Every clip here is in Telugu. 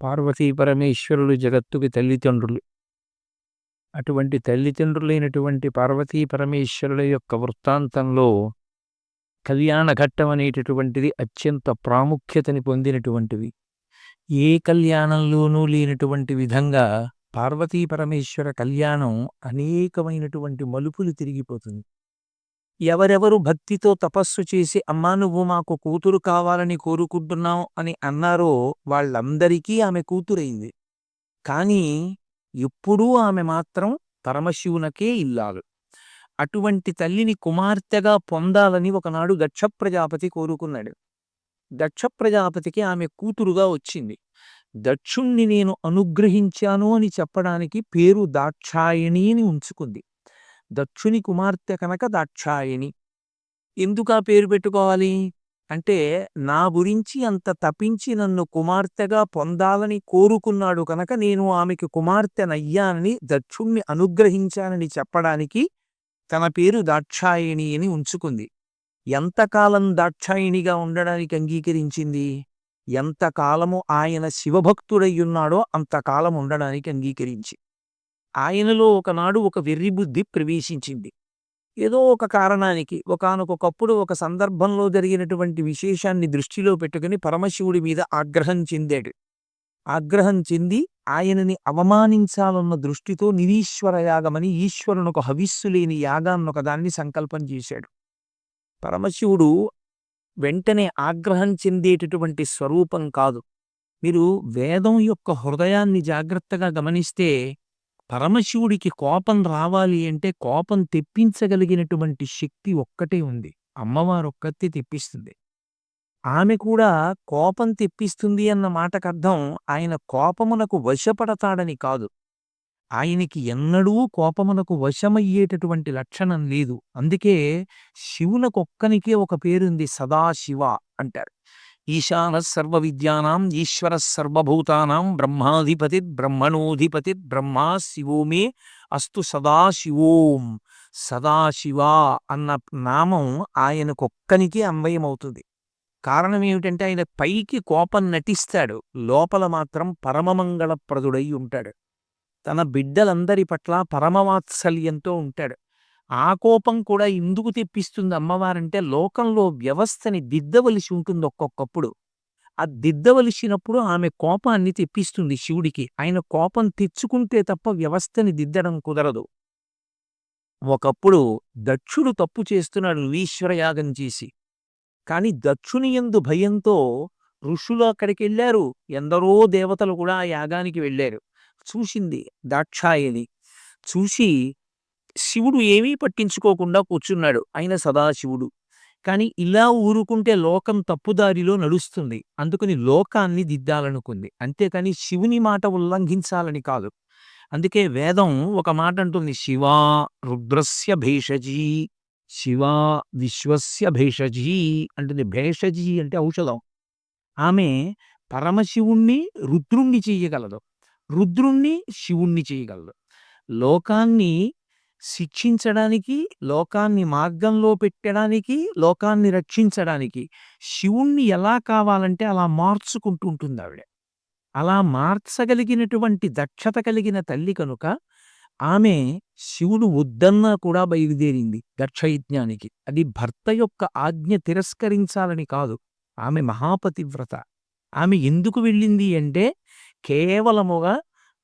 పార్వతీ పరమేశ్వరులు జగత్తుకి తల్లిదండ్రులు. అటువంటి తల్లిదండ్రులైనటువంటి పార్వతీ పరమేశ్వరుల యొక్క వృత్తాంతంలో కళ్యాణ ఘట్టం అనేటటువంటిది అత్యంత ప్రాముఖ్యతని పొందినటువంటిది ఏ కళ్యాణంలోనూ లేనటువంటి విధంగా పార్వతీ పరమేశ్వర కళ్యాణం అనేకమైనటువంటి మలుపులు తిరిగిపోతుంది. ఎవరెవరు భక్తితో తపస్సు చేసి అమ్మా నువ్వు మాకు కూతురు కావాలని కోరుకుంటున్నావు అని అన్నారో వాళ్ళందరికీ ఆమె కూతురైంది. కానీ ఎప్పుడూ ఆమె మాత్రం పరమశివునకే ఇల్లాలు. అటువంటి తల్లిని కుమార్తెగా పొందాలని ఒకనాడు దక్ష ప్రజాపతి కోరుకున్నాడు. దక్ష ప్రజాపతికి ఆమె కూతురుగా వచ్చింది. దక్షుణ్ణి నేను అనుగ్రహించాను అని చెప్పడానికి పేరు దాక్షాయణి అని ఉంచుకుంది. దక్షుని కుమార్తె కనుక దాక్షాయణి ఎందుకు ఆ పేరు పెట్టుకోవాలి? అంటే నా గురించి అంత తపించి నన్ను కుమార్తెగా పొందాలని కోరుకున్నాడు కనుక నేను ఆమెకి కుమార్తెనయ్యానని దక్షుణ్ణి అనుగ్రహించానని చెప్పడానికి తన పేరు దాక్షాయణి అని ఉంచుకుంది. ఎంతకాలం దాక్షాయిణిగా ఉండడానికి అంగీకరించింది? ఎంతకాలము ఆయన శివభక్తుడయ్యున్నాడో అంతకాలం ఉండడానికి అంగీకరించి ఆయనలో ఒకనాడు ఒక వెర్రిబుద్ధి ప్రవేశించింది. ఏదో ఒక కారణానికి ఒకనకొకప్పుడు ఒక సందర్భంలో జరిగినటువంటి విశేషాన్ని దృష్టిలో పెట్టుకుని పరమశివుడి మీద ఆగ్రహం చెందాడు. ఆగ్రహం చెంది ఆయనని అవమానించాలన్న దృష్టితో నిరీశ్వర యాగమని ఈశ్వరునొక హవిస్సు లేని యాగాన్నొక దాన్ని సంకల్పం చేశాడు. పరమశివుడు వెంటనే ఆగ్రహం చెందేటటువంటి స్వరూపం కాదు. మీరు వేదం యొక్క హృదయాన్ని జాగ్రత్తగా గమనిస్తే పరమశివుడికి కోపం రావాలి అంటే కోపం తెప్పించగలిగినటువంటి శక్తి ఒక్కటే ఉంది. అమ్మవారు ఒక్కతే తెప్పిస్తుంది. ఆమె కూడా కోపం తెప్పిస్తుంది అన్న మాటకర్థం ఆయన కోపమునకు వశపడతాడని కాదు. ఆయనకి ఎన్నడూ కోపమునకు వశమయ్యేటటువంటి లక్షణం లేదు. అందుకే శివునకొక్కనికే ఒక పేరుంది సదాశివ అంటారు. ఈశాన సర్వ విద్యానాం ఈశ్వర సర్వభూతానాం బ్రహ్మాధిపతి బ్రహ్మణోధిపతి బ్రహ్మా శివోమే అస్తు సదాశివోం సదాశివ అన్న నామం ఆయనకొక్కనికి అన్వయమవుతుంది. కారణం ఏమిటంటే ఆయన పైకి కోపం నటిస్తాడు. లోపల మాత్రం పరమమంగళప్రదుడై ఉంటాడు. తన బిడ్డలందరి పట్ల పరమవాత్సల్యంతో ఉంటాడు. ఆ కోపం కూడా ఎందుకు తెప్పిస్తుంది అమ్మవారంటే లోకంలో వ్యవస్థని దిద్దవలసి ఉంటుంది ఒక్కొక్కప్పుడు. ఆ దిద్దవలసినప్పుడు ఆమె కోపాన్ని తెప్పిస్తుంది శివుడికి. ఆయన కోపం తెచ్చుకుంటే తప్ప వ్యవస్థని దిద్దడం కుదరదు. ఒకప్పుడు దక్షుడు తప్పు చేస్తున్నాడు ఈశ్వరయాగం చేసి. కాని దక్షుని ఎందు భయంతో ఋషులు అక్కడికి వెళ్ళారు ఎందరో దేవతలు కూడా ఆ యాగానికి వెళ్ళారు. చూసింది దాక్షాయని చూసి శివుడు ఏమీ పట్టించుకోకుండా కూర్చున్నాడు. ఆయన సదాశివుడు కానీ ఇలా ఊరుకుంటే లోకం తప్పుదారిలో నడుస్తుంది. అందుకని లోకాన్ని దిద్దాలనుకుంది. అంతేకాని శివుని మాట ఉల్లంఘించాలని కాదు. అందుకే వేదం ఒక మాట అంటుంది. శివ రుద్రస్య భేషజీ. శివా విశ్వస్య భేషజీ అంటుంది. భేషజీ అంటే ఔషధం. ఆమె పరమశివుణ్ణి రుద్రుణ్ణి చేయగలదు. రుద్రుణ్ణి శివుణ్ణి చేయగలదు. లోకాన్ని శిక్షించడానికి లోకాన్ని మార్గంలో పెట్టడానికి లోకాన్ని రక్షించడానికి శివుణ్ణి ఎలా కావాలంటే అలా మార్చుకుంటూ ఉంటుంది ఆవిడ. అలా మార్చగలిగినటువంటి దక్షత కలిగిన తల్లి కనుక ఆమె శివుడు వద్దన్నా కూడా బయలుదేరింది దక్షయజ్ఞానికి. అది భర్త యొక్క ఆజ్ఞ తిరస్కరించాలని కాదు. ఆమె మహాపతివ్రత. ఆమె ఎందుకు వెళ్ళింది అంటే కేవలముగా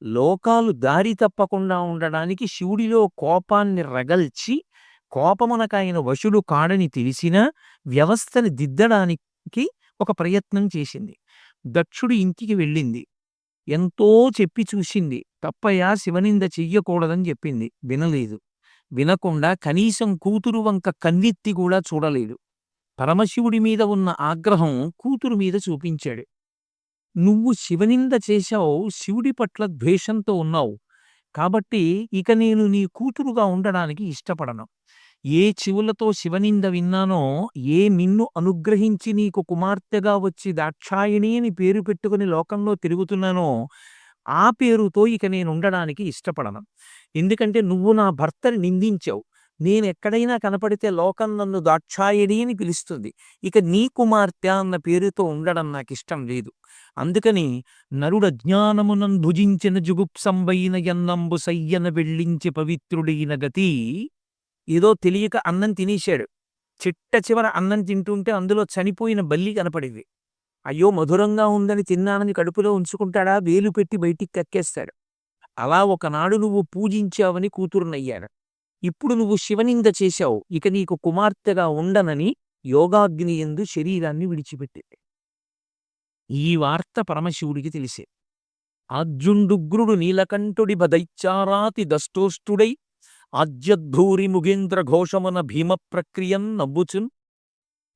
లోకాలు దారి తప్పకుండా ఉండడానికి శివుడిలో కోపాన్ని రగల్చి కోపమునకాయన వశుడు కాడని తెలిసినా వ్యవస్థని దిద్దడానికి ఒక ప్రయత్నం చేసింది. దక్షుడు ఇంటికి వెళ్ళింది. ఎంతో చెప్పి చూసింది. తప్పయ్యా శివనింద చెయ్యకూడదని చెప్పింది. వినలేదు. వినకుండా కనీసం కూతురు వంక కన్నెత్తి కూడా చూడలేదు. పరమశివుడి మీద ఉన్న ఆగ్రహం కూతురు మీద చూపించాడు. నువ్వు శివనింద చేశావు శివుడి పట్ల ద్వేషంతో ఉన్నావు. కాబట్టి ఇక నేను నీ కూతురుగా ఉండడానికి ఇష్టపడను. ఏ చెవులతో శివనింద విన్నానో ఏ నిన్ను అనుగ్రహించి నీకు కుమార్తెగా వచ్చి దాక్షాయిణి అని పేరు పెట్టుకుని లోకంలో తిరుగుతున్నానో ఆ పేరుతో ఇక నేను ఉండడానికి ఇష్టపడను. ఎందుకంటే నువ్వు నా భర్తని నిందించావు. నేను ఎక్కడైనా కనపడితే లోకం నన్ను దాక్షాయణి అని పిలుస్తుంది. ఇక నీ కుమార్తె అన్న పేరుతో ఉండడం నాకు ఇష్టం లేదు. అందుకని నరుడ జ్ఞానమునం భుజించిన జుగుప్సంబైన ఎన్నంబు సయ్యన వెళ్ళించి పవిత్రుడైన గతి ఏదో తెలియక అన్నం తినేశాడు. చిట్ట చివర అన్నం తింటుంటే అందులో చనిపోయిన బల్లి కనపడింది. అయ్యో మధురంగా ఉందని తిన్నానని కడుపులో ఉంచుకుంటాడా? వేలు పెట్టి బయటికి కక్కేస్తాడు. అలా ఒకనాడు నువ్వు పూజించావని కూతురునయ్యాడు ఇప్పుడు నువ్వు శివనింద చేశావు ఇక నీకు కుమార్తెగా ఉండనని యోగాగ్ని ఎందు శరీరాన్ని విడిచిపెట్టింది. ఈ వార్త పరమశివుడికి తెలిసే. అర్జుండుగ్రుడు నీలకంఠుడి బదైచారాతి దష్టోష్టుడై ఆజ్యద్భూరి ముగేంద్ర ఘోషమున భీమ ప్రక్రియన్ నవ్వుచున్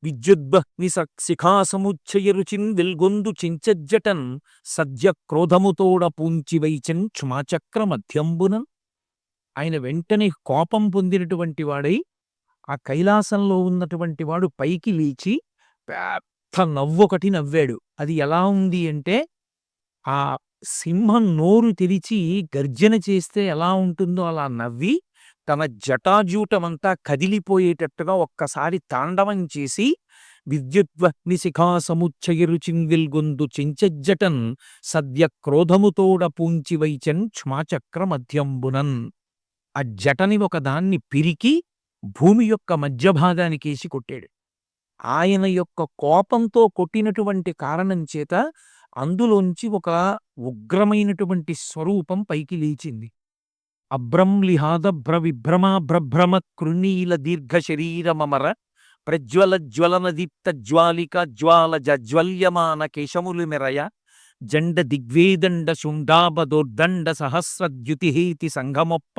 విద్యుద్బహ్ని శిఖాసముచ్చయ రుచిన్ వెల్గొందు చించజ్జటన్ సద్య క్రోధముతోడ పూంచివైచన్ క్షమాచక్ర మధ్యంబునన్ ఆయన వెంటనే కోపం పొందినటువంటి వాడై ఆ కైలాసంలో ఉన్నటువంటి వాడు పైకి లేచి పెద్ద నవ్వొకటి నవ్వాడు. అది ఎలా ఉంది అంటే ఆ సింహం నోరు తెరిచి గర్జన చేస్తే ఎలా ఉంటుందో అలా నవ్వి తన జటాజూటమంతా కదిలిపోయేటట్టుగా ఒక్కసారి తాండవం చేసి విద్యుద్వహ్ని శిఖా సముచ్చయరు చింగిల్గొందు చెంచజ్జటన్ సద్య క్రోధముతోడ పూంచివైచన్ క్షమాచక్ర మధ్యంబునన్. ఆ జటని ఒకదాన్ని పిరికి భూమి యొక్క మధ్య భాగానికేసి కొట్టాడు. ఆయన యొక్క కోపంతో కొట్టినటువంటి కారణం చేత అందులోంచి ఒక ఉగ్రమైనటువంటి స్వరూపం పైకి లేచింది. అభ్రంలిహాదభ్ర విభ్రమాభ్రభ్రమ కృణీల దీర్ఘ శరీరమమర ప్రజ్వల జ్వలన దీప్త జ్వాలిక జ్వాల జజ్వల్యమాన కేశములు మెరయ జండ దిగ్వేదండ శుండాబదోర్దండ సహస్రద్యుతిహేతి సంఘమొప్ప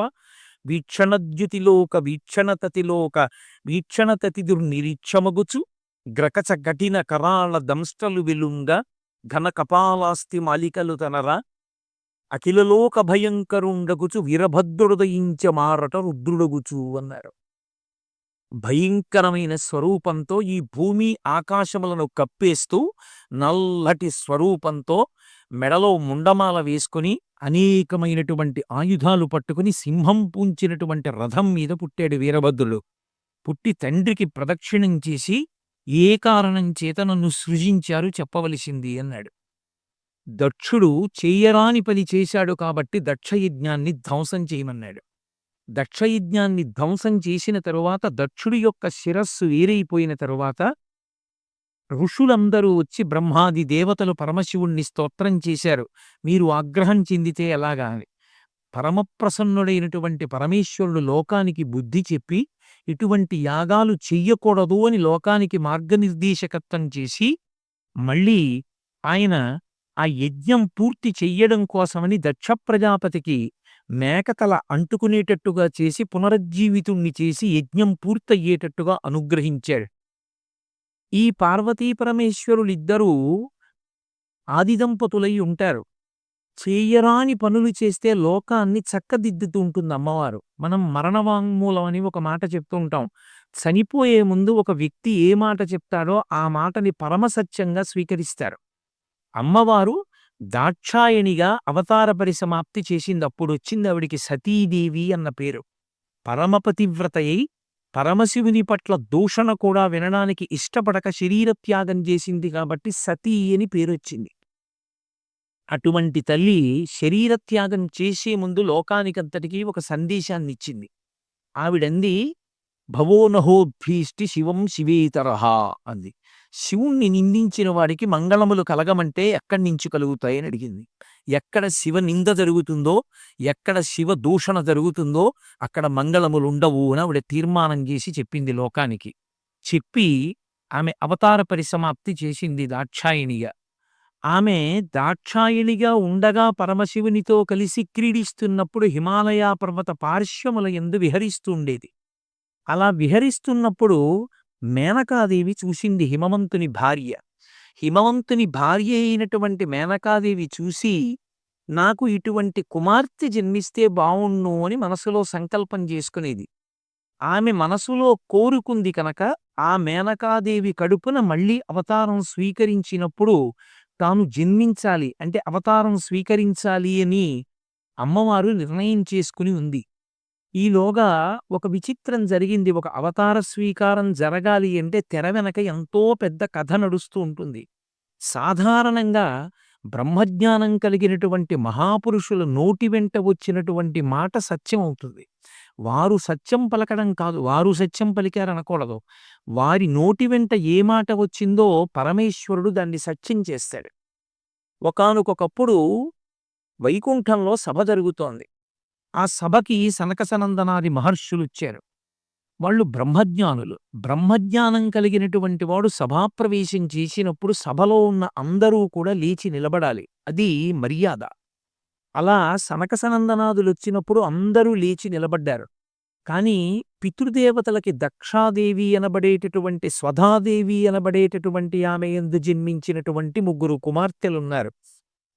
వీక్షణద్యుతిలోక వీక్షణతతిలోక వీక్షణతతిదుర్నిరీక్షమగుచు గ్రకచ గటిన కరాళ దంష్టలు విలుంగ ఘన కపాలాస్తి మాలికలు తనరా అఖిలలోక భయంకరుండగుచు వీరభద్రుడయించ మారట రుద్రుడగుచు అన్నారు. భయంకరమైన స్వరూపంతో ఈ భూమి ఆకాశములను కప్పేస్తూ నల్లటి స్వరూపంతో మెడలో ముండమాల వేసుకుని అనేకమైనటువంటి ఆయుధాలు పట్టుకుని సింహం పూంచినటువంటి రథం మీద పుట్టాడు వీరభద్రుడు. పుట్టి తండ్రికి ప్రదక్షిణం చేసి ఏ కారణం చేత నన్ను సృజించారు చెప్పవలసింది అన్నాడు. దక్షుడు చెయ్యరాని పని చేశాడు కాబట్టి దక్షయజ్ఞాన్ని ధ్వంసం చేయమన్నాడు. దక్షయజ్ఞాన్ని ధ్వంసం చేసిన తరువాత దక్షుడి యొక్క శిరస్సు వేరైపోయిన తరువాత ఋషులందరూ వచ్చి బ్రహ్మాది దేవతలు పరమశివుణ్ణి స్తోత్రం చేశారు. మీరు ఆగ్రహం చెందితే ఎలాగా అని. పరమప్రసన్నుడైనటువంటి పరమేశ్వరుడు లోకానికి బుద్ధి చెప్పి ఇటువంటి యాగాలు చెయ్యకూడదు అని లోకానికి మార్గనిర్దేశకత్వం చేసి మళ్ళీ ఆయన ఆ యజ్ఞం పూర్తి చెయ్యడం కోసమని దక్ష ప్రజాపతికి మేకతల అంటుకునేటట్టుగా చేసి పునరుజ్జీవితుణ్ణి చేసి యజ్ఞం పూర్తయ్యేటట్టుగా అనుగ్రహించాడు. ఈ పార్వతీ పరమేశ్వరులిద్దరూ ఆదిదంపతులై ఉంటారు. చేయరాని పనులు చేస్తే లోకాన్ని చక్కదిద్దుతూ ఉంటుంది అమ్మవారు. మనం మరణవాంగ్మూలం అని ఒక మాట చెప్తూ ఉంటాం. చనిపోయే ముందు ఒక వ్యక్తి ఏ మాట చెప్తాడో ఆ మాటని పరమసత్యంగా స్వీకరిస్తారు. అమ్మవారు దాక్షాయణిగా అవతార పరిసమాప్తి చేసింది అప్పుడు వచ్చింది ఆవిడికి సతీదేవి అన్న పేరు. పరమపతివ్రతయై పరమశివుని పట్ల దూషణ కూడా వినడానికి ఇష్టపడక శరీరత్యాగం చేసింది కాబట్టి సతీ అని పేరొచ్చింది. అటువంటి తల్లి శరీరత్యాగం చేసే ముందు లోకానికంతటికీ ఒక సందేశాన్ని ఇచ్చింది ఆవిడంది భవోనహోద్భీష్టి శివం శివేతరహ అంది. శివుణ్ణి నిందించిన వాడికి మంగళములు కలగమంటే ఎక్కడి నుంచి కలుగుతాయని అడిగింది. ఎక్కడ శివ నింద జరుగుతుందో ఎక్కడ శివ దూషణ జరుగుతుందో అక్కడ మంగళములు ఉండవు అని ఆవిడ తీర్మానం చేసి చెప్పింది లోకానికి. చెప్పి ఆమె అవతార పరిసమాప్తి చేసింది దాక్షాయిణిగా ఆమె దాక్షాయిణిగా ఉండగా పరమశివునితో కలిసి క్రీడిస్తున్నప్పుడు హిమాలయ పర్వత పార్శ్వముల ఎందు విహరిస్తుండేది. అలా విహరిస్తున్నప్పుడు మేనకాదేవి చూసింది హిమవంతుని భార్య. హిమవంతుని భార్య అయినటువంటి మేనకాదేవి చూసి నాకు ఇటువంటి కుమార్తె జన్మిస్తే బావుణ్ణు అని మనసులో సంకల్పం చేసుకునేది. ఆమె మనసులో కోరుకుంది కనుక ఆ మేనకాదేవి కడుపున మళ్ళీ అవతారం స్వీకరించినప్పుడు తాను జన్మించాలి అంటే అవతారం స్వీకరించాలి అని అమ్మవారు నిర్ణయం చేసుకుని ఉంది. ఈలోగా ఒక విచిత్రం జరిగింది. ఒక అవతార స్వీకారం జరగాలి అంటే తెర వెనక ఎంతో పెద్ద కథ నడుస్తూ ఉంటుంది. సాధారణంగా బ్రహ్మజ్ఞానం కలిగినటువంటి మహాపురుషుల నోటి వెంట వచ్చినటువంటి మాట సత్యం అవుతుంది. వారు సత్యం పలకడం కాదు. వారు సత్యం పలికారనకూడదు. వారి నోటి వెంట ఏ మాట వచ్చిందో పరమేశ్వరుడు దాన్ని సత్యం చేస్తాడు. ఒకనకొకప్పుడు వైకుంఠంలో సభ జరుగుతోంది. ఆ సభకి సనకసనందనాది మహర్షులుచ్చారు. వాళ్ళు బ్రహ్మజ్ఞానులు. బ్రహ్మజ్ఞానం కలిగినటువంటి వాడు సభాప్రవేశం చేసినప్పుడు సభలో ఉన్న అందరూ కూడా లేచి నిలబడాలి. అది మర్యాద. అలా సనకసనందనాదులు వచ్చినప్పుడు అందరూ లేచి నిలబడ్డారు. కాని పితృదేవతలకి దక్షాదేవి అనబడేటటువంటి స్వధాదేవి అనబడేటటువంటి ఆమె ఎందు జన్మించినటువంటి ముగ్గురు కుమార్తెలున్నారు.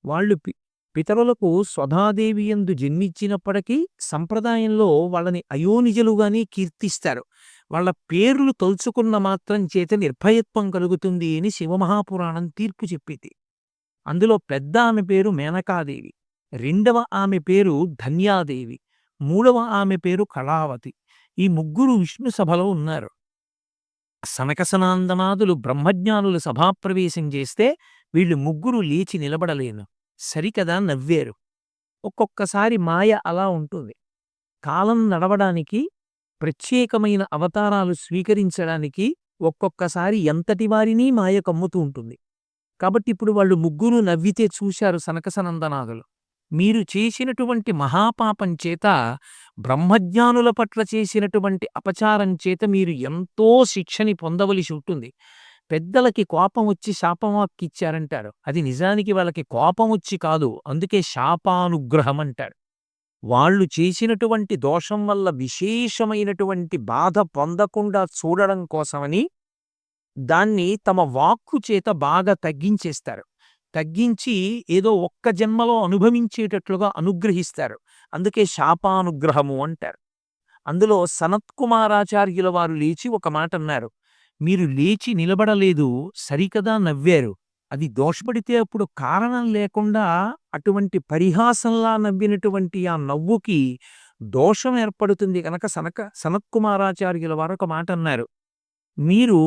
వాళ్ళు పి- పితరులకు స్వధాదేవి ఎందు జన్మించినప్పటికీ సంప్రదాయంలో వాళ్ళని అయోనిజలుగానే కీర్తిస్తారు. వాళ్ళ పేర్లు తలుచుకున్న మాత్రం చేత నిర్భయత్వం కలుగుతుంది అని శివమహాపురాణం తీర్పు చెప్పింది. అందులో పెద్ద ఆమె పేరు మేనకాదేవి రెండవ ఆమె పేరు ధన్యాదేవి మూడవ ఆమె పేరు కళావతి. ఈ ముగ్గురు విష్ణు సభలో ఉన్నారు. సనకసనాందనాదులు బ్రహ్మజ్ఞానులు సభాప్రవేశం చేస్తే వీళ్ళు ముగ్గురు లేచి నిలబడలేను. సరికదా నవ్వారు. ఒక్కొక్కసారి మాయ అలా ఉంటుంది. కాలం నడవడానికి ప్రత్యేకమైన అవతారాలు స్వీకరించడానికి ఒక్కొక్కసారి ఎంతటి వారినీ మాయ కమ్ముతూ ఉంటుంది. కాబట్టి ఇప్పుడు వాళ్ళు ముగ్గురు నవ్వితే చూశారు సనకసనందనాథులు. మీరు చేసినటువంటి మహాపాపం చేత బ్రహ్మజ్ఞానుల పట్ల చేసినటువంటి అపచారం చేత మీరు ఎంతో శిక్షని పొందవలసి ఉంటుంది. పెద్దలకి కోపం వచ్చి శాపవాక్కిచ్చారంటారు అది నిజానికి వాళ్ళకి కోపం వచ్చి కాదు. అందుకే శాపానుగ్రహం అంటారు వాళ్ళు చేసినటువంటి దోషం వల్ల విశేషమైనటువంటి బాధ పొందకుండా చూడడం కోసమని దాన్ని తమ వాక్కు చేత బాగా తగ్గించేస్తారు. తగ్గించి ఏదో ఒక్క జన్మలో అనుభవించేటట్లుగా అనుగ్రహిస్తారు. అందుకే శాపానుగ్రహము అంటారు. అందులో సనత్కుమారాచార్యుల వారు లేచి ఒక మాట అన్నారు మీరు లేచి నిలబడలేదు సరికదా నవ్వారు. అది దోషపడితే అప్పుడు కారణం లేకుండా అటువంటి పరిహాసంలా నవ్వినటువంటి ఆ నవ్వుకి దోషం ఏర్పడుతుంది కనుక సనక సనత్కుమారాచార్యుల వారు ఒక మాట అన్నారు. మీరు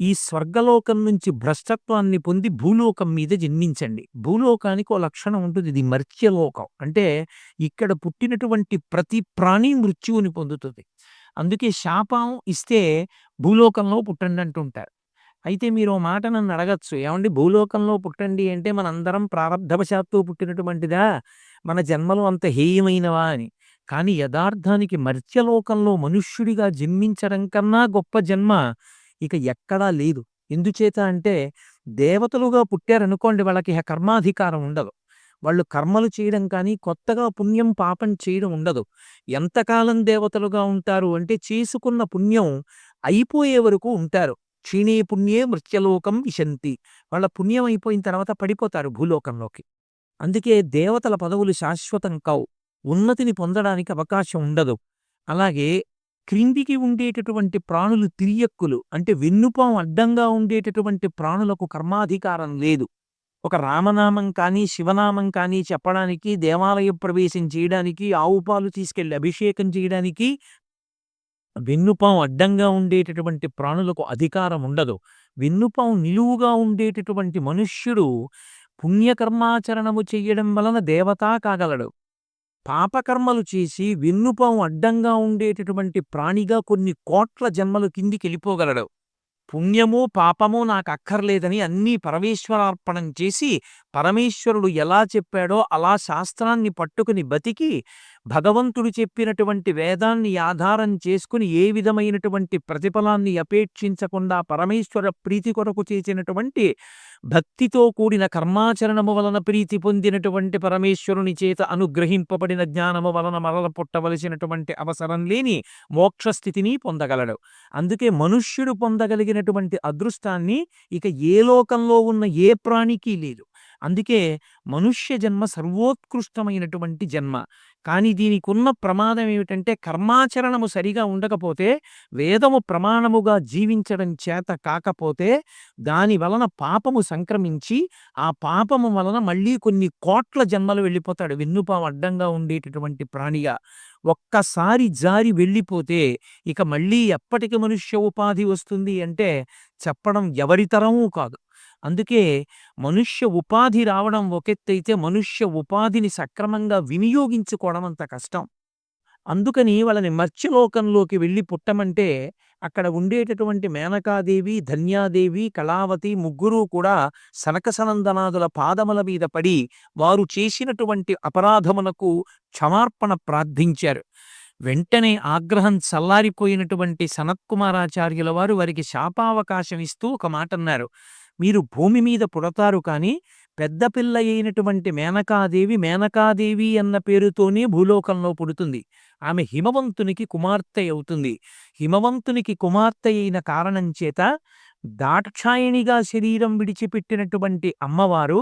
ఈ స్వర్గలోకం నుంచి భ్రష్టత్వాన్ని పొంది భూలోకం మీద జన్మించండి. భూలోకానికి ఓ లక్షణం ఉంటుంది. ఇది మర్త్యలోకం. అంటే ఇక్కడ పుట్టినటువంటి ప్రతి ప్రాణి మృత్యువుని పొందుతుంది. అందుకే శాపం ఇస్తే భూలోకంలో పుట్టండి అంటుంటారు అయితే మీరు ఓ మాట నన్ను అడగచ్చు. ఏమండి? భూలోకంలో పుట్టండి అంటే మనందరం ప్రారంధవశాత్తు పుట్టినటువంటిదా? మన జన్మలు అంత హేయమైనవా అని. కానీ యథార్థానికి మర్త్యలోకంలో మనుష్యుడిగా జన్మించడం కన్నా గొప్ప జన్మ ఇక ఎక్కడా లేదు. ఎందుచేత అంటే దేవతలుగా పుట్టారనుకోండి వాళ్ళకి కర్మాధికారం ఉండదు. వాళ్ళు కర్మలు చేయడం కానీ కొత్తగా పుణ్యం పాపం చేయడం ఉండదు. ఎంతకాలం దేవతలుగా ఉంటారు అంటే చేసుకున్న పుణ్యం అయిపోయే వరకు ఉంటారు. క్షీణే పుణ్యే మృత్యలోకం విశంతి. వాళ్ళ పుణ్యం అయిపోయిన తర్వాత పడిపోతారు భూలోకంలోకి. అందుకే దేవతల పదవులు శాశ్వతం కావు. ఉన్నతిని పొందడానికి అవకాశం ఉండదు. అలాగే క్రిందికి ఉండేటటువంటి ప్రాణులు తిరియక్కులు అంటే వెన్నుపాం అడ్డంగా ఉండేటటువంటి ప్రాణులకు కర్మాధికారం లేదు. ఒక రామనామం కానీ శివనామం కానీ చెప్పడానికి దేవాలయ ప్రవేశం చేయడానికి ఆవు పాలు తీసుకెళ్ళి అభిషేకం చేయడానికి వెన్నుపాం అడ్డంగా ఉండేటటువంటి ప్రాణులకు అధికారం ఉండదు. వెన్నుపాం నిలువుగా ఉండేటటువంటి మనుష్యుడు పుణ్యకర్మాచరణము చెయ్యడం వలన దేవతా కాగలడు. పాపకర్మలు చేసి వెన్నుపాం అడ్డంగా ఉండేటటువంటి ప్రాణిగా కొన్ని కోట్ల జన్మలు కిందికి వెళ్ళిపోగలడు పుణ్యమో పాపమో నాకు అక్కర్లేదని అన్నీ పరమేశ్వరార్పణం చేసి పరమేశ్వరుడు ఎలా చెప్పాడో అలా శాస్త్రాన్ని పట్టుకుని బతికి భగవంతుడు చెప్పినటువంటి వేదాన్ని ఆధారం చేసుకుని ఏ విధమైనటువంటి ప్రతిఫలాన్ని అపేక్షించకుండా పరమేశ్వర ప్రీతి కొరకు చేసినటువంటి భక్తితో కూడిన కర్మాచరణము వలన ప్రీతి పొందినటువంటి పరమేశ్వరుని చేత అనుగ్రహింపబడిన జ్ఞానము వలన మరల పుట్టవలసినటువంటి అవసరం లేని మోక్షస్థితిని పొందగలడు. అందుకే మనుష్యుడు పొందగలిగినటువంటి అదృష్టాన్ని ఇక ఏ లోకంలో ఉన్న ఏ ప్రాణికి లేదు. అందుకే మనుష్య జన్మ సర్వోత్కృష్టమైనటువంటి జన్మ. కానీ దీనికున్న ప్రమాదం ఏమిటంటే కర్మాచరణము సరిగా ఉండకపోతే వేదము ప్రమాణముగా జీవించడం చేత కాకపోతే దాని వలన పాపము సంక్రమించి ఆ పాపము వలన మళ్ళీ కొన్ని కోట్ల జన్మలు వెళ్ళిపోతాడు. వెన్నుపాము అడ్డంగా ఉండేటటువంటి ప్రాణిగా. ఒక్కసారి జారి వెళ్ళిపోతే ఇక మళ్ళీ ఎప్పటికి మనుష్య ఉపాధి వస్తుంది అంటే చెప్పడం ఎవరితరమూ కాదు. అందుకే మనుష్య ఉపాధి రావడం ఒకెత్తైతే మనుష్య ఉపాధిని సక్రమంగా వినియోగించుకోవడం అంత కష్టం. అందుకని వాళ్ళని మత్స్యలోకంలోకి వెళ్ళి పుట్టమంటే అక్కడ ఉండేటటువంటి మేనకాదేవి ధన్యాదేవి కళావతి ముగ్గురు కూడా సనకసనందనాదుల పాదముల మీద పడి వారు చేసినటువంటి అపరాధమునకు క్షమార్పణ ప్రార్థించారు. వెంటనే ఆగ్రహం చల్లారిపోయినటువంటి సనత్కుమారాచార్యుల వారు వారికి శాపావకాశం ఇస్తూ ఒక మాట అన్నారు మీరు భూమి మీద పుడతారు కానీ పెద్ద పిల్ల అయినటువంటి మేనకాదేవి మేనకాదేవి అన్న పేరుతోనే భూలోకంలో పుడుతుంది. ఆమె హిమవంతునికి కుమార్తె అవుతుంది. హిమవంతునికి కుమార్తె అయిన కారణం చేత దాక్షాయణిగా శరీరం విడిచిపెట్టినటువంటి అమ్మవారు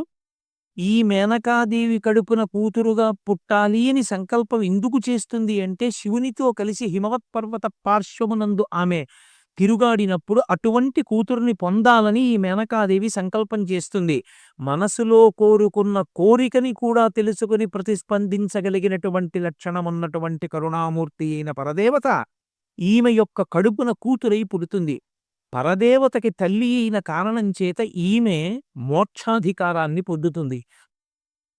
ఈ మేనకాదేవి కడుపున కూతురుగా పుట్టాలి అని సంకల్పం ఎందుకు చేస్తుంది అంటే శివునితో కలిసి హిమవత్ పర్వత పార్శ్వమునందు ఆమె తిరుగాడినప్పుడు అటువంటి కూతురుని పొందాలని ఈ మేనకాదేవి సంకల్పం చేస్తుంది. మనసులో కోరుకున్న కోరికని కూడా తెలుసుకుని ప్రతిస్పందించగలిగినటువంటి లక్షణం ఉన్నటువంటి కరుణామూర్తి అయిన పరదేవత ఈమె యొక్క కడుపున కూతురై పుడుతుంది. పరదేవతకి తల్లి అయిన కారణం చేత ఈమె మోక్షాధికారాన్ని పొందుతుంది.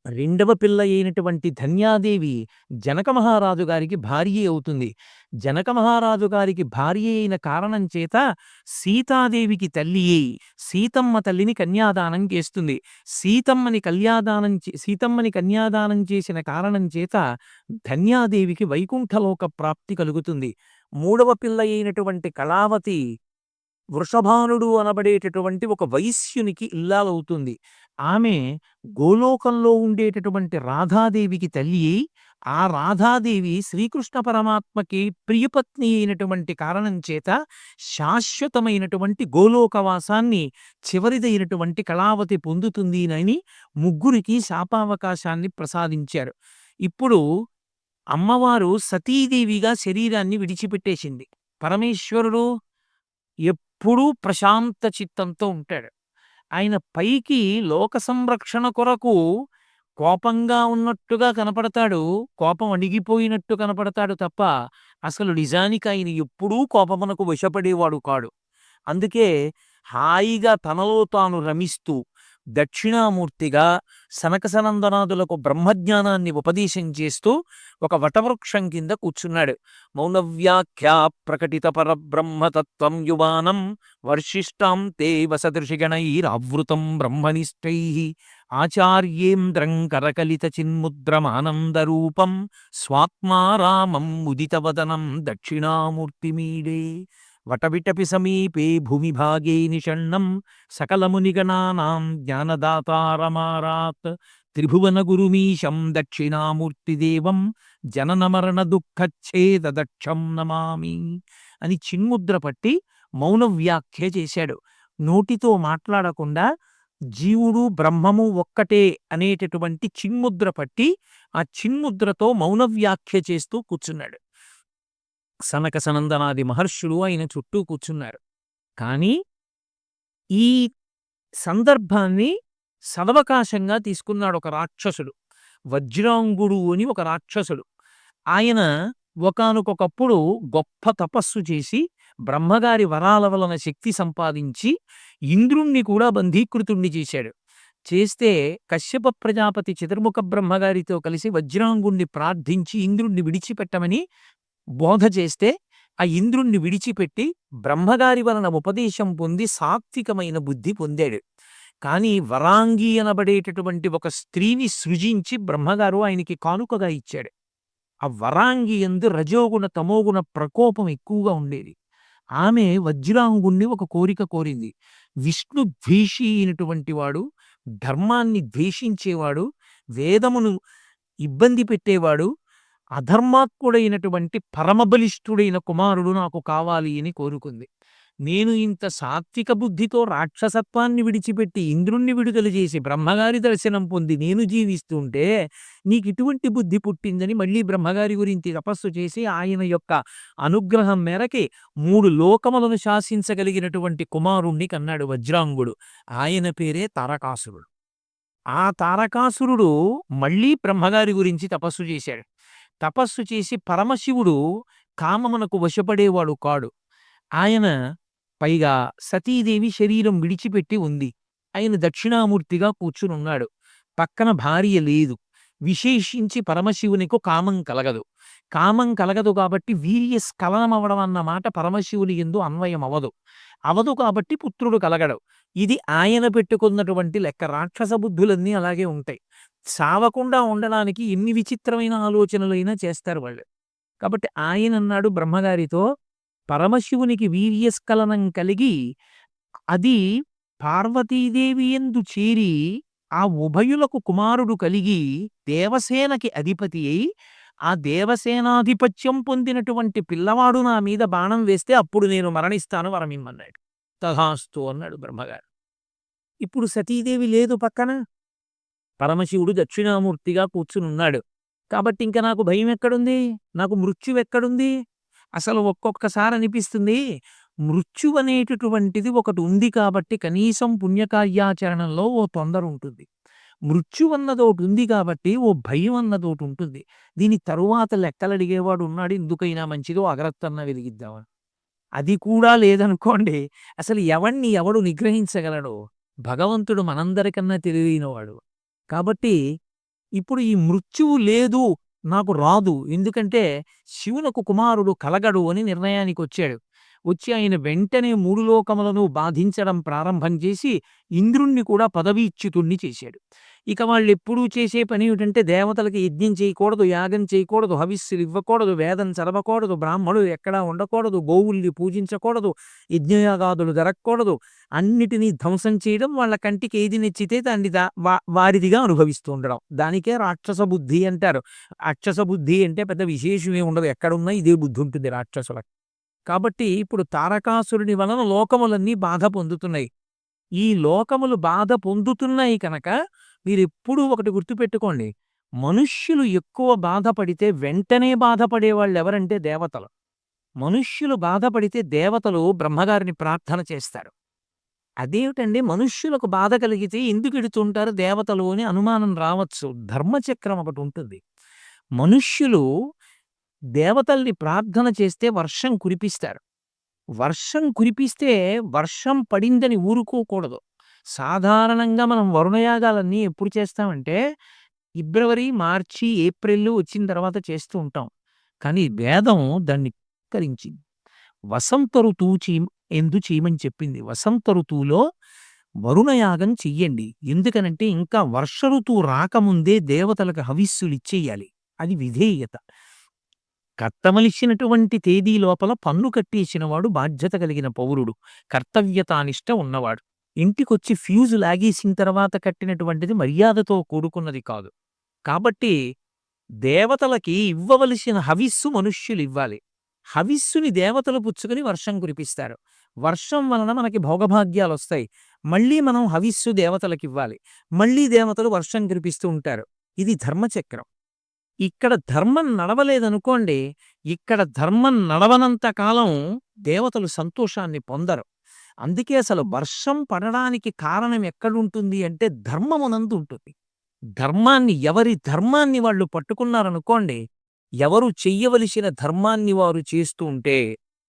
రెండవ పిల్ల అయినటువంటి ధన్యాదేవి జనక మహారాజు గారికి భార్య అవుతుంది. జనక మహారాజు గారికి భార్య అయిన కారణం చేత సీతాదేవికి తల్లి అయి సీతమ్మ తల్లిని కన్యాదానం చేస్తుంది. సీతమ్మని కన్యాదానం సీతమ్మని కన్యాదానం చేసిన కారణం చేత ధన్యాదేవికి వైకుంఠలోక ప్రాప్తి కలుగుతుంది. మూడవ పిల్ల అయినటువంటి కళావతి వృషభానుడు అనబడేటటువంటి ఒక వైశ్యునికి ఇల్లాలవుతుంది. ఆమె గోలోకంలో ఉండేటటువంటి రాధాదేవికి తల్లి ఆ రాధాదేవి శ్రీకృష్ణ పరమాత్మకి ప్రియపత్ని అయినటువంటి కారణం చేత శాశ్వతమైనటువంటి గోలోకవాసాన్ని చివరిదైనటువంటి కళావతి పొందుతుంది అని ముగ్గురికి శాపావకాశాన్ని ప్రసాదించారు. ఇప్పుడు అమ్మవారు సతీదేవిగా శరీరాన్ని విడిచిపెట్టేసింది. పరమేశ్వరుడు ఎప్పుడూ ప్రశాంత చిత్తంతో ఉంటాడు. ఆయన పైకి లోక సంరక్షణ కొరకు కోపంగా ఉన్నట్టుగా కనపడతాడు. కోపం అణిగిపోయినట్టు కనపడతాడు తప్ప అసలు నిజానికి ఆయన ఎప్పుడూ కోపమునకు వశపడేవాడు కాడు. అందుకే హాయిగా తనలో తాను రమిస్తూ దక్షిణామూర్తిగా సనకసనందనాదులకు బ్రహ్మజ్ఞానాన్ని ఉపదేశం చేస్తూ ఒక వటవృక్షం కింద కూర్చున్నాడు. మౌనవ్యాఖ్యా ప్రకటిత పరబ్రహ్మతత్వం యువానం వర్షిష్టాం తే వసదృషిగణైరావృతం బ్రహ్మనిష్టై ఆచార్యేంద్రం కరకలిత చిన్ముద్రమానందరూపం స్వాత్మారామం ఉదితవదనం దక్షిణామూర్తిమీడే వటవిటపి సమీపే భూమిభాగే నిషణ్ణం సకలమునిగణానాం జ్ఞానదాతారమారాత్. త్రిభువన గురుమీశం దక్షిణామూర్తిదేవం జననమరణ దుఃఖచ్ఛేదక్షం నమామి అని చిన్ముద్ర పట్టి మౌన వ్యాఖ్య చేశాడు. నోటితో మాట్లాడకుండా జీవుడు బ్రహ్మము ఒక్కటే అనేటటువంటి చిన్ముద్ర పట్టి ఆ చిన్ముద్రతో మౌన వ్యాఖ్య చేస్తూ కూర్చున్నాడు. సనక సనందనాది మహర్షులు ఆయన చుట్టూ కూర్చున్నారు. కానీ ఈ సందర్భాన్ని సదవకాశంగా తీసుకున్నాడు ఒక రాక్షసుడు. వజ్రాంగుడు అని ఒక రాక్షసుడు. ఆయన ఒకనకొకప్పుడు గొప్ప తపస్సు చేసి బ్రహ్మగారి వరాల వలన శక్తి సంపాదించి ఇంద్రుణ్ణి కూడా బంధీకృతుణ్ణి చేశాడు. చేస్తే కశ్యప ప్రజాపతి చతుర్ముఖ బ్రహ్మగారితో కలిసి వజ్రాంగుణ్ణి ప్రార్థించి ఇంద్రుణ్ణి విడిచిపెట్టమని బోధ చేస్తే ఆ ఇంద్రుణ్ణి విడిచిపెట్టి బ్రహ్మగారి వలన ఉపదేశం పొంది సాత్వికమైన బుద్ధి పొందాడు. కానీ వరాంగి అనబడేటటువంటి ఒక స్త్రీని సృజించి బ్రహ్మగారు ఆయనకి కానుకగా ఇచ్చాడు. ఆ వరాంగి ఎందు రజోగుణ తమోగుణ ప్రకోపం ఎక్కువగా ఉండేది. ఆమె వజ్రాంగుణ్ణి ఒక కోరిక కోరింది. విష్ణు ద్వేషి అయినటువంటి వాడు ధర్మాన్ని ద్వేషించేవాడు వేదమును ఇబ్బంది పెట్టేవాడు అధర్మాత్ముడైనటువంటి పరమబలిష్ఠుడైన కుమారుడు నాకు కావాలి అని కోరుకుంది. నేను ఇంత సాత్విక బుద్ధితో రాక్షసత్వాన్ని విడిచిపెట్టి ఇంద్రుణ్ణి విడుదల చేసి బ్రహ్మగారి దర్శనం పొంది నేను జీవిస్తుంటే నీకు ఇటువంటి బుద్ధి పుట్టిందని మళ్ళీ బ్రహ్మగారి గురించి తపస్సు చేసి ఆయన యొక్క అనుగ్రహం మేరకి మూడు లోకములను శాసించగలిగినటువంటి కుమారుణ్ణి కన్నాడు వజ్రాంగుడు. ఆయన పేరే తారకాసురుడు. ఆ తారకాసురుడు మళ్ళీ బ్రహ్మగారి గురించి తపస్సు చేశాడు. తపస్సు చేసి పరమశివుడు కామమునకు వశపడేవాడు కాడు. ఆయన పైగా సతీదేవి శరీరం విడిచిపెట్టి ఉంది. ఆయన దక్షిణామూర్తిగా కూర్చునున్నాడు. పక్కన భార్య లేదు. విశేషించి పరమశివునికి కామం కలగదు. కామం కలగదు కాబట్టి వీర్య స్ఖలనం అవడం అన్న మాట పరమశివుని ఎందు అన్వయం అవదు అవదు కాబట్టి పుత్రుడు కలగడు. ఇది ఆయన పెట్టుకున్నటువంటి లెక్క. రాక్షస బుద్ధులన్నీ అలాగే ఉంటాయి. సావకుండా ఉండడానికి ఎన్ని విచిత్రమైన ఆలోచనలైనా చేస్తారు వాళ్ళు. కాబట్టి ఆయన అన్నాడు బ్రహ్మగారితో పరమశివునికి వీర్యస్ఖలనం కలిగి అది పార్వతీదేవి ఎందు చేరి ఆ ఉభయులకు కుమారుడు కలిగి దేవసేనకి అధిపతి అయి ఆ దేవసేనాధిపత్యం పొందినటువంటి పిల్లవాడు నా మీద బాణం వేస్తే అప్పుడు నేను మరణిస్తాను వరమిమ్మన్నాడు తథాస్తు అన్నాడు బ్రహ్మగారు. ఇప్పుడు సతీదేవి లేదు పక్కన. పరమశివుడు దక్షిణామూర్తిగా కూర్చునున్నాడు. కాబట్టి ఇంకా నాకు భయం ఎక్కడుంది? నాకు మృత్యు ఎక్కడుంది? అసలు ఒక్కొక్కసారి అనిపిస్తుంది మృత్యు అనేటటువంటిది ఒకటి ఉంది కాబట్టి కనీసం పుణ్యకార్యాచరణలో ఓ తొందర ఉంటుంది. మృత్యు అన్నదోటి ఉంది కాబట్టి ఓ భయం అన్నదోటి ఉంటుంది. దీని తరువాత లెక్కలు అడిగేవాడు ఉన్నాడు ఎందుకైనా మంచిదో అగరత్తన్న వెలిగిద్దామని అది కూడా లేదనుకోండి అసలు ఎవణ్ణి ఎవడు నిగ్రహించగలడో? భగవంతుడు మనందరికన్నా తెలివైనవాడు. కాబట్టి ఇప్పుడు ఈ మృత్యువు లేదు నాకు రాదు. ఎందుకంటే శివునకు కుమారుడు కలగడు అని నిర్ణయానికి వచ్చాడు వచ్చి ఆయన వెంటనే మూడు లోకములను బాధించడం ప్రారంభం చేసి ఇంద్రుణ్ణి కూడా పదవీచ్యుతుణ్ణి చేశాడు. ఇక వాళ్ళు ఎప్పుడూ చేసే పని ఏమిటంటే దేవతలకి యజ్ఞం చేయకూడదు యాగం చేయకూడదు హవిస్సులు ఇవ్వకూడదు వేదం చదవకూడదు బ్రాహ్మణుడు ఎక్కడా ఉండకూడదు గోవుల్ని పూజించకూడదు యజ్ఞయాగాదులు జరగకూడదు అన్నిటినీ ధ్వంసం చేయడం వాళ్ళ కంటికి ఏది నచ్చితే దాన్ని దా వా వారిదిగా అనుభవిస్తూ ఉండడం. దానికే రాక్షస బుద్ధి అంటారు. రాక్షస బుద్ధి అంటే పెద్ద విశేషమే ఉండదు ఎక్కడున్నా ఇదే బుద్ధి ఉంటుంది రాక్షసులకు. కాబట్టి ఇప్పుడు తారకాసురుని వలన లోకములన్నీ బాధ పొందుతున్నాయి. ఈ లోకములు బాధ పొందుతున్నాయి కనుక మీరెప్పుడూ ఒకటి గుర్తుపెట్టుకోండి. మనుష్యులు ఎక్కువ బాధపడితే వెంటనే బాధపడేవాళ్ళు ఎవరంటే దేవతలు. మనుష్యులు బాధపడితే దేవతలు బ్రహ్మగారిని ప్రార్థన చేస్తారు. అదేమిటండి? మనుష్యులకు బాధ కలిగితే ఎందుకు ఇడుతుంటారు దేవతలు అని అనుమానం రావచ్చు. ధర్మచక్రం ఒకటి ఉంటుంది. మనుష్యులు దేవతల్ని ప్రార్థన చేస్తే వర్షం కురిపిస్తారు. వర్షం కురిపిస్తే వర్షం పడిందని ఊరుకోకూడదు. సాధారణంగా మనం వరుణయాగాలన్నీ ఎప్పుడు చేస్తామంటే ఫిబ్రవరి మార్చి ఏప్రిల్ వచ్చిన తర్వాత చేస్తూ ఉంటాం. కానీ వేదం దాన్ని కరించింది. వసంత ఋతువు చీ ఎందు చేయమని చెప్పింది. వసంత ఋతువులో వరుణయాగం చెయ్యండి. ఎందుకనంటే ఇంకా వర్ష ఋతువు రాకముందే దేవతలకు హవిస్సులు ఇచ్చేయాలి. అది విధేయత. కట్టమలిసినటువంటి తేదీ లోపల పన్ను కట్టేసినవాడు బాధ్యత కలిగిన పౌరుడు. కర్తవ్యతానిష్ట ఉన్నవాడు. ఇంటికొచ్చి ఫ్యూజు లాగేసిన తర్వాత కట్టినటువంటిది మర్యాదతో కూడుకున్నది కాదు. కాబట్టి దేవతలకి ఇవ్వవలసిన హవిస్సు మనుష్యులు ఇవ్వాలి. హవిస్సుని దేవతలు పుచ్చుకుని వర్షం కురిపిస్తారు. వర్షం వలన మనకి భోగభాగ్యాలు వస్తాయి. మళ్ళీ మనం హవిస్సు దేవతలకు ఇవ్వాలి మళ్ళీ దేవతలు వర్షం కురిపిస్తూ ఉంటారు. ఇది ధర్మచక్రం. ఇక్కడ ధర్మం నడవలేదనుకోండి ఇక్కడ ధర్మం నడవనంత కాలం దేవతలు సంతోషాన్ని పొందరు. అందుకే అసలు వర్షం పడడానికి కారణం ఎక్కడుంటుంది అంటే ధర్మమునందు ఉంటుంది. ధర్మాన్ని ఎవరి ధర్మాన్ని వాళ్ళు పట్టుకున్నారనుకోండి ఎవరు చెయ్యవలసిన ధర్మాన్ని వారు చేస్తూ ఉంటే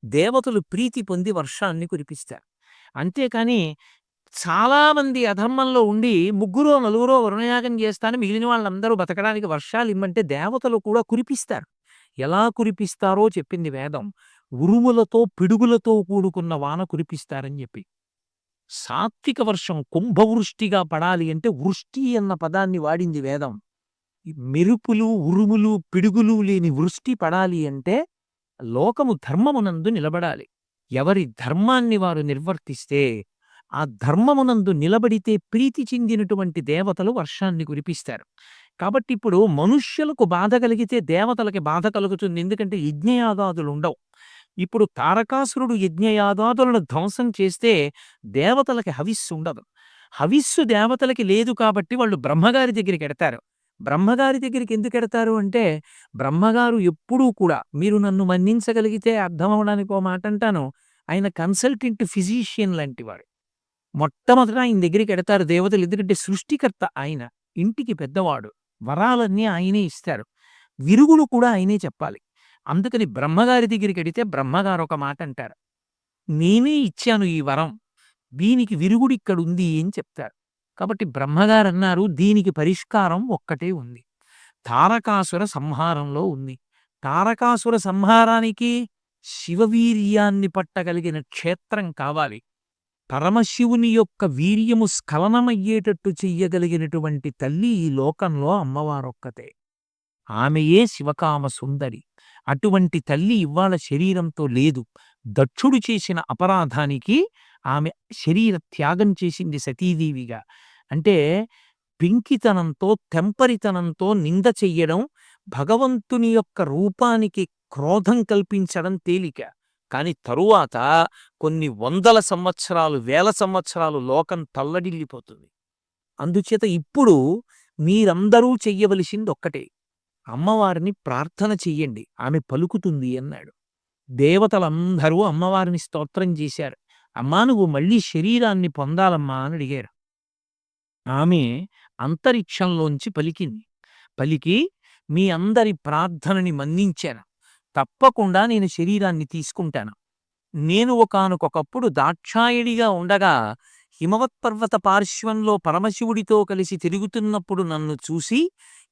దేవతలు ప్రీతి పొంది వర్షాన్ని కురిపిస్తారు. అంతేకాని చాలామంది అధర్మంలో ఉండి ముగ్గురో నలుగురో వరుణయాగం చేస్తాను మిగిలిన వాళ్ళందరూ బతకడానికి వర్షాలు ఇమ్మంటే దేవతలు కూడా కురిపిస్తారు. ఎలా కురిపిస్తారో చెప్పింది వేదం. ఉరుములతో పిడుగులతో కూడుకున్న వాన కురిపిస్తారని చెప్పి. సాత్విక వర్షం కుంభవృష్టిగా పడాలి అంటే వృష్టి అన్న పదాన్ని వాడింది వేదం. మెరుపులు ఉరుములు పిడుగులు లేని వృష్టి పడాలి అంటే లోకము ధర్మమునందు నిలబడాలి. ఎవరి ధర్మాన్ని వారు నిర్వర్తిస్తే ఆ ధర్మమునందు నిలబడితే ప్రీతి చెందినటువంటి దేవతలు వర్షాన్ని కురిపిస్తారు. కాబట్టి ఇప్పుడు మనుష్యులకు బాధ కలిగితే దేవతలకి బాధ కలుగుతుంది. ఎందుకంటే యజ్ఞయాగాదులు ఉండవు. ఇప్పుడు తారకాసురుడు యజ్ఞయాగాదులను ధ్వంసం చేస్తే దేవతలకి హవిస్సు ఉండదు. హవిస్సు దేవతలకి లేదు కాబట్టి వాళ్ళు బ్రహ్మగారి దగ్గరికి ఎడతారు. బ్రహ్మగారి దగ్గరికి ఎందుకు ఎడతారు అంటే బ్రహ్మగారు ఎప్పుడూ కూడా మీరు నన్ను మన్నించగలిగితే అర్థం అవడానికి ఓ మాట అంటాను ఆయన కన్సల్టెంట్ ఫిజీషియన్ లాంటివాడు మొట్టమొదట ఆయన దగ్గరికి ఎడతారు దేవతలు. ఎందుకంటే సృష్టికర్త ఆయన. ఇంటికి పెద్దవాడు. వరాలన్నీ ఆయనే ఇస్తారు. విరుగులు కూడా ఆయనే చెప్పాలి. అందుకని బ్రహ్మగారి దగ్గరికి ఎడితే బ్రహ్మగారు ఒక మాట అంటారు. నేనే ఇచ్చాను ఈ వరం. దీనికి విరుగుడు ఇక్కడుంది అని చెప్తారు. కాబట్టి బ్రహ్మగారు అన్నారు దీనికి పరిష్కారం ఒక్కటే ఉంది. తారకాసుర సంహారంలో ఉంది. తారకాసుర సంహారానికి శివవీర్యాన్ని పట్టగలిగిన క్షేత్రం కావాలి. పరమశివుని యొక్క వీర్యము స్ఖలనమయ్యేటట్టు చెయ్యగలిగినటువంటి తల్లి ఈ లోకంలో అమ్మవారొక్కతే. ఆమెయే శివకామ సుందరి. అటువంటి తల్లి ఇవాళ శరీరంతో లేదు. దక్షుడు చేసిన అపరాధానికి ఆమె శరీర త్యాగం చేసింది సతీదేవిగా. అంటే పింకితనంతో తెంపరితనంతో నింద చెయ్యడం భగవంతుని యొక్క రూపానికి క్రోధం కల్పించడం తేలిక. కాని తరువాత కొన్ని వందల సంవత్సరాలు వేల సంవత్సరాలు లోకం తల్లడిల్లిపోతుంది. అందుచేత ఇప్పుడు మీరందరూ చెయ్యవలసింది ఒక్కటే అమ్మవారిని ప్రార్థన చెయ్యండి. ఆమె పలుకుతుంది అన్నాడు. దేవతలందరూ అమ్మవారిని స్తోత్రం చేశారు. అమ్మా నువ్వు మళ్ళీ శరీరాన్ని పొందాలమ్మా అని అడిగారు. ఆమె అంతరిక్షంలోంచి పలికింది. పలికి మీ అందరి ప్రార్థనని మన్నించాను తప్పకుండా నేను శరీరాన్ని తీసుకుంటాను. నేను ఒకనకొకప్పుడు దాక్షాయుడిగా ఉండగా హిమవత్పర్వత పార్శ్వంలో పరమశివుడితో కలిసి తిరుగుతున్నప్పుడు నన్ను చూసి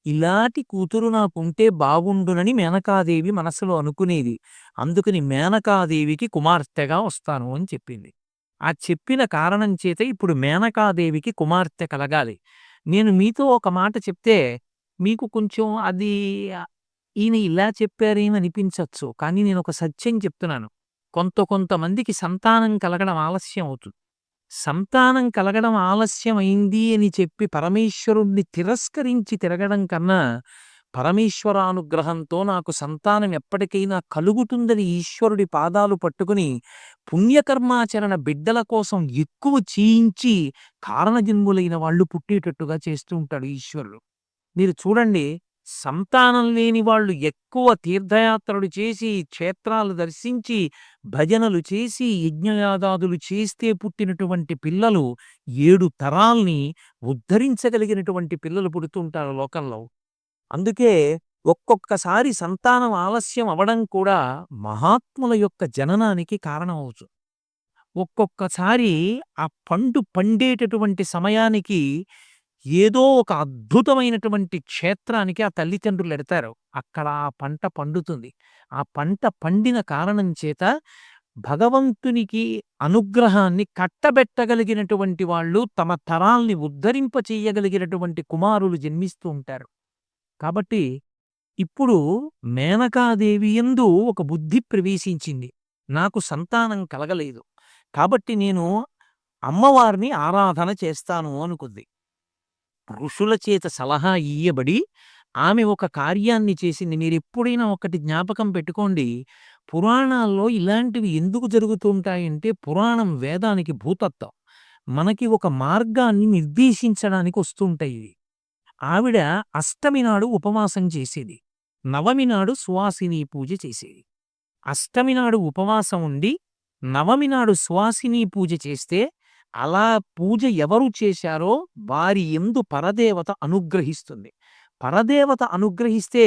ఇలాంటి కూతురు నాకుంటే బాగుండునని మేనకాదేవి మనసులో అనుకునేది. అందుకని మేనకాదేవికి కుమార్తెగా వస్తాను అని చెప్పింది. ఆ చెప్పిన కారణం చేత ఇప్పుడు మేనకాదేవికి కుమార్తె కలగాలి. నేను మీతో ఒక మాట చెప్తే మీకు కొంచెం అది ఈయన ఇలా చెప్పారేమనిపించవచ్చు కానీ నేను ఒక సత్యం చెప్తున్నాను. కొంత కొంతమందికి సంతానం కలగడం ఆలస్యం అవుతుంది సంతానం కలగడం ఆలస్యమైంది అని చెప్పి పరమేశ్వరుణ్ణి తిరస్కరించి తిరగడం కన్నా పరమేశ్వరానుగ్రహంతో నాకు సంతానం ఎప్పటికైనా కలుగుతుందని ఈశ్వరుడి పాదాలు పట్టుకుని పుణ్యకర్మాచరణ బిడ్డల కోసం ఎక్కువ చీయించి కారణజన్ములైన వాళ్ళు పుట్టేటట్టుగా చేస్తూ ఉంటాడు ఈశ్వరుడు. మీరు చూడండి సంతానం లేని వాళ్ళు ఎక్కువ తీర్థయాత్రలు చేసి క్షేత్రాలు దర్శించి భజనలు చేసి యజ్ఞయాదాదులు చేస్తే పుట్టినటువంటి పిల్లలు ఏడు తరాల్ని ఉద్ధరించగలిగినటువంటి పిల్లలు పుడుతుంటారు లోకంలో. అందుకే ఒక్కొక్కసారి సంతానం ఆలస్యం అవడం కూడా మహాత్ముల యొక్క జననానికి కారణమవుతుంది. ఒక్కొక్కసారి ఆ పండు పండేటటువంటి సమయానికి ఏదో ఒక అద్భుతమైనటువంటి క్షేత్రానికి ఆ తల్లిదండ్రులు ఎడతారు. అక్కడ ఆ పంట పండుతుంది. ఆ పంట పండిన కారణం చేత భగవంతునికి అనుగ్రహాన్ని కట్టబెట్టగలిగినటువంటి వాళ్ళు తమ తరాల్ని ఉద్ధరింప చెయ్యగలిగినటువంటి కుమారులు జన్మిస్తూ ఉంటారు. కాబట్టి ఇప్పుడు మేనకాదేవి ఎందు ఒక బుద్ధి ప్రవేశించింది. నాకు సంతానం కలగలేదు. కాబట్టి నేను అమ్మవారిని ఆరాధన చేస్తాను అనుకుంది. ఋషుల చేత సలహా ఇయ్యబడి ఆమె ఒక కార్యాన్ని చేసింది మీరు ఎప్పుడైనా ఒకటి జ్ఞాపకం పెట్టుకోండి. పురాణాల్లో ఇలాంటివి ఎందుకు జరుగుతుంటాయంటే పురాణం వేదానికి భూతత్వం. మనకి ఒక మార్గాన్ని నిర్దేశించడానికి వస్తుంటాయి ఇవి. ఆవిడ అష్టమి నాడు ఉపవాసం చేసేది. నవమి నాడు సువాసిని పూజ చేసేది. అష్టమి నాడు ఉపవాసం ఉండి నవమి నాడు సువాసిని పూజ చేస్తే అలా పూజ ఎవరు చేశారో వారి ఎందు పరదేవత అనుగ్రహిస్తుంది. పరదేవత అనుగ్రహిస్తే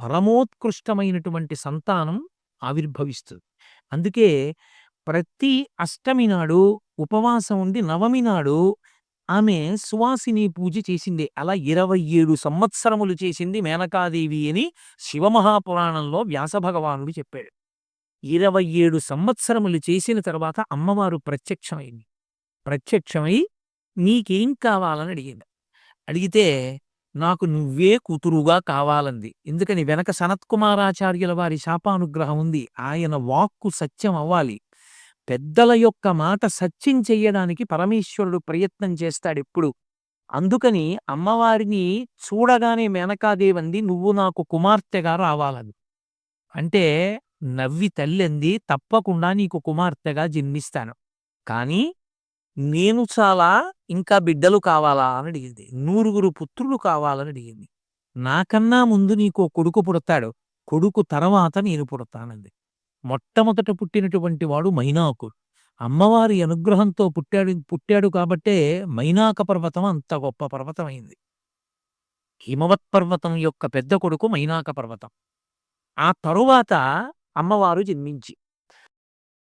పరమోత్కృష్టమైనటువంటి సంతానం ఆవిర్భవిస్తుంది. అందుకే ప్రతి అష్టమి నాడు ఉపవాసం ఉండి నవమి నాడు ఆమె సువాసిని పూజ చేసింది. అలా ఇరవై ఏడు సంవత్సరములు చేసింది మేనకాదేవి అని శివమహాపురాణంలో వ్యాసభగవానుడు చెప్పాడు. ఇరవై ఏడు సంవత్సరములు చేసిన తర్వాత అమ్మవారు ప్రత్యక్షమైంది. ప్రత్యక్షమై నీకేం కావాలని అడిగింది. అడిగితే నాకు నువ్వే కూతురుగా కావాలంది. ఎందుకని వెనక సనత్కుమారాచార్యుల వారి శాపానుగ్రహం ఉంది. ఆయన వాక్కు సత్యం అవ్వాలి. పెద్దల యొక్క మాట సత్యం చెయ్యడానికి పరమేశ్వరుడు ప్రయత్నం చేస్తాడెప్పుడు అందుకని అమ్మవారిని చూడగానే మేనకాదేవంది నువ్వు నాకు కుమార్తెగా రావాలని అంటే నవ్వి తల్లంది తప్పకుండా నీకు కుమార్తెగా జన్మిస్తాను. కానీ నేను చాలా ఇంకా బిడ్డలు కావాలా అని అడిగింది. నూరుగురు పుత్రులు కావాలని అడిగింది. నాకన్నా ముందు నీకు కొడుకు పుడతాడు. కొడుకు తర్వాత నేను పుడతానంది. మొట్టమొదట పుట్టినటువంటి వాడు మైనాకుడు అమ్మవారి అనుగ్రహంతో పుట్టాడు పుట్టాడు కాబట్టే మైనాక పర్వతం అంత గొప్ప పర్వతమైంది. హిమవత్ పర్వతం యొక్క పెద్ద కొడుకు మైనాక పర్వతం. ఆ తరువాత అమ్మవారు జన్మించి.